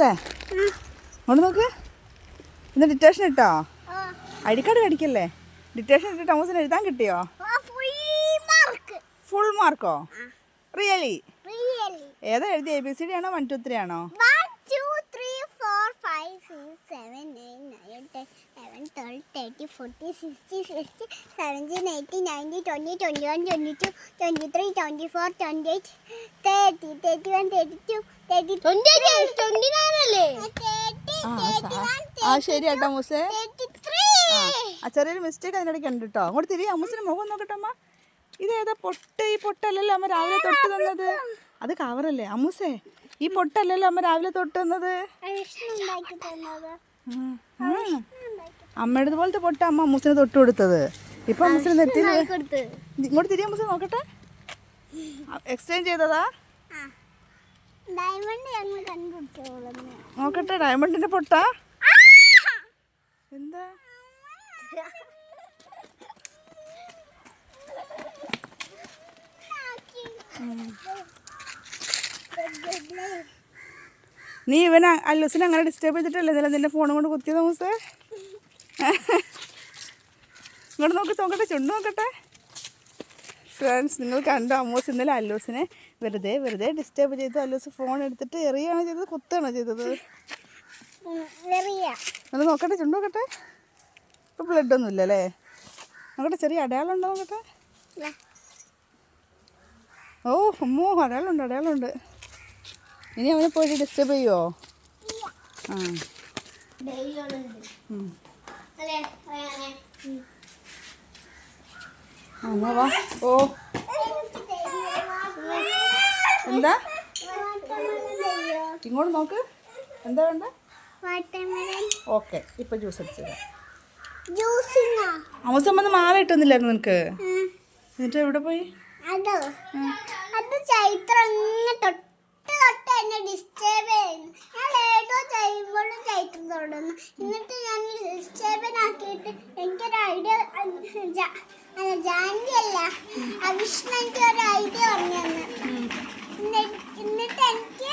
അമ്മൂസേ അങ്ങോട്ട് നോക്ക്. ഇന്ന് ഡിറ്റേഷൻ ഇട്ടോ? കാർഡ് കടിക്കല്ലേ ഡിറ്റേഷൻ ഇട്ടിട്ട് അമ്മൂസിന് എഴുതാൻ കിട്ടിയോ? ഫുൾ മാർക്കോ റിയലി ഏതാ എഴുതി എ ബി സി ഡി ആണോ? വൺ ടു ത്രീ ആണോ? Thirty forty sixty sixty seventeen eighty ninety twenty twenty one twenty two twenty three twenty four twenty 32, thirty thirty one thirty two thirty twenty twenty nine അല്ലേ ആ ശരി കേട്ടോ മൂസെ. ആ ചെറിയൊരു mistake അതിനിടയ്ക്ക് ഉണ്ട് കേട്ടോ. അങ്ങോട്ട് തിരി അമ്മസിന് മുഖം നോക്കട്ടെ അമ്മ. ഇതേതാ പൊട്ട ഈ പൊട്ടല്ലല്ലോ അമ്മ രാവിലെ തൊട്ട് തന്നത്? അത് കവറല്ലേ അമ്മൂസെ ഈ പൊട്ടല്ലല്ലോ അമ്മ രാവിലെ തൊട്ട് തന്നത്? ഉം. അമ്മയുടെ പോലത്തെ പൊട്ട അമ്മ അമ്മൂസിന് തൊട്ട് കൊടുത്തത്. ഇപ്പൊ മുസ്ലിം നെറ്റിൽ ഇങ്ങോട്ട് തിരിയാ മുസ്ലിം നോക്കട്ടെ. എക്സ്ചേഞ്ച് ചെയ്തതാ? നോക്കട്ടെ ഡയമണ്ടിന്റെ പൊട്ട? എന്താ? നീ ഇവനെ അല്ലൂസിനെ അങ്ങനെ ഡിസ്റ്റർബ് ചെയ്തിട്ടല്ലേ നിന്റെ ഫോണും കൊണ്ട് കുത്തിയത് മൂസേ ഇങ്ങോട്ട് നോക്കി നോക്കട്ടെ ചുണ്ട് നോക്കട്ടെ. ഫ്രണ്ട്സ് നിങ്ങൾ കണ്ടോ അമ്മൂസ് ഇന്നലെ അല്ലൂസിനെ വെറുതെ വെറുതെ ഡിസ്റ്റർബ് ചെയ്തു. അല്ലൂസ് ഫോൺ എടുത്തിട്ട് എറിയാണോ ചെയ്തത് കുത്താണോ ചെയ്തത്. നിങ്ങൾ നോക്കട്ടെ ചുണ്ട് നോക്കട്ടെ. ഇപ്പം ബ്ലഡ് ഒന്നും ഇല്ലല്ലേ നോക്കട്ടെ ചെറിയ അടയാളം ഉണ്ടോ നോക്കട്ടെ? ഓ അമ്മോ അടയാളമുണ്ട് അടയാളമുണ്ട്. ഇനി അവനെ പോയിട്ട് ഡിസ്റ്റർബ് ചെയ്യുമോ. ആ, എന്നാ വാ. ഓ. എന്താ? ഇങ്ങോട്ട് നോക്ക്. എന്താ വേണ്ട? ഓക്കെ ഇപ്പൊ ജ്യൂസ് അടിച്ചത് അവസം വന്ന് മാല ഇട്ടൊന്നില്ലായിരുന്നു നിനക്ക്? എന്നിട്ട് എവിടെ പോയി? അതോ? അത് ചൈത്രം അങ്ങ് തൊട്ട് തൊട്ട് എന്നെ ഡിസ്റ്റർബ് ചെയ്യുന്നു. ഞാൻ ഏതോ ചെയ്യുമ്പോഴും ചൈത്രം തുടങ്ങുന്നു. എന്നിട്ട് ഐഡിയ അല്ല അവിഷ്ണു എനിക്ക് ഒരു ഐഡിയ പറഞ്ഞു തന്നു. എന്നിട്ട് എനിക്ക്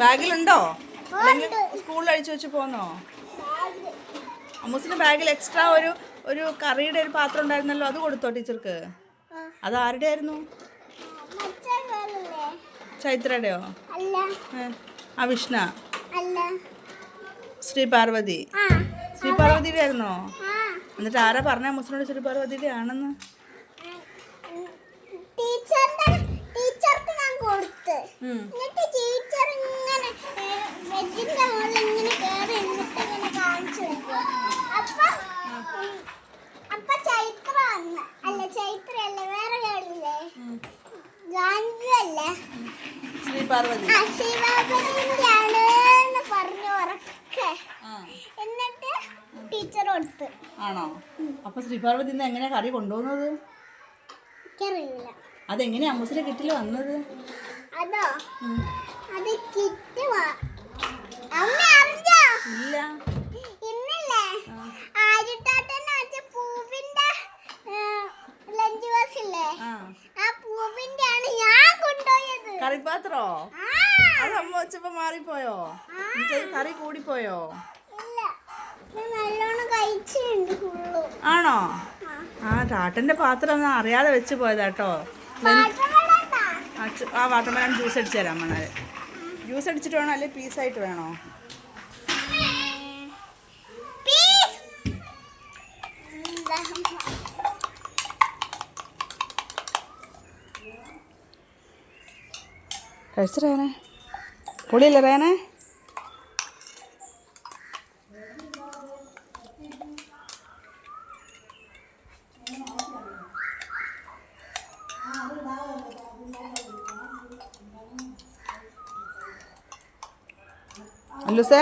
ബാഗിലുണ്ടോ? സ്കൂളിൽ അഴിച്ചു വെച്ച് പോന്നോ? അമ്മൂസിന്റെ ബാഗിൽ എക്സ്ട്രാ ഒരു ഒരു കറിയുടെ ഒരു പാത്രം ഉണ്ടായിരുന്നല്ലോ അത് കൊടുത്തോ ടീച്ചർക്ക്? അത് ആരുടെ ആയിരുന്നു ചൈത്രയുടെയോ? അല്ല ഏ, ആ വിഷ്ണ അല്ല. ശ്രീ പാർവതി. ശ്രീ പാർവതിയുടെ ആയിരുന്നോ എന്നിട്ട് ആരാ പറഞ്ഞ മുസ്ലിനോട് ശ്രീ പാർവതിയുടെ ആണെന്ന്. ടീച്ചറിന്റെ ടീച്ചർക്ക് ഞാൻ കൊടുത്ത്. ഉം. എന്നിട്ട് ടീച്ചർ ഇങ്ങനെ ബെഡിന്റെ മുകളിൽ ഇങ്ങനെ കയറി എന്നിട്ട് ഇങ്ങനെ കാണിച്ചു കൊടുക്കും അപ്പൊ ഉം, അപ്പൊ ചൈത്ര വന്ന്. അല്ല ചൈത്ര അല്ല വേറെ കേളില്ലേ? ഗാന്ധി പാർവതി. എന്നിട്ട് ടീച്ചർ കൊടുത്ത്. ആണോ? അപ്പൊ ശ്രീ പാർവതി ഇന്ന് എങ്ങനെയാ കറി കൊണ്ടുപോകുന്നത്? എനിക്കറിയില്ല. അതെങ്ങനെയാ അമ്മൂസിന്റെ കിറ്റിൽ വന്നത്? അതോ? അത് കിറ്റ് അമ്മ അറിഞ്ഞോ? ഇല്ല. ഇന്നല്ലേ? പൂവിന്റെ ലഞ്ച് ഇല്ലേ ആ ആ പൂവിന്റെ ആണ് ഞാൻ കൊണ്ടുപോയത് കറിപ്പാത്രോ അത് അമ്മ വെച്ചപ്പോ മാറിപ്പോയോ? കറി കൂടിപ്പോയോ? ആണോ? ആ. ടാട്ടന്റെ പാത്രം ഒന്നും അറിയാതെ വെച്ച് പോയതാട്ടോ. ആ വാട്ടർമെലൻ ജ്യൂസ് അടിച്ചു തരാം മണാൽ. ജ്യൂസ് അടിച്ചിട്ട് വേണോ? അല്ലെ പീസായിട്ട് വേണോ? കഴിച്ചു റേനെ പൊളിയല്ലേ റേനെ? അല്ലൂസേ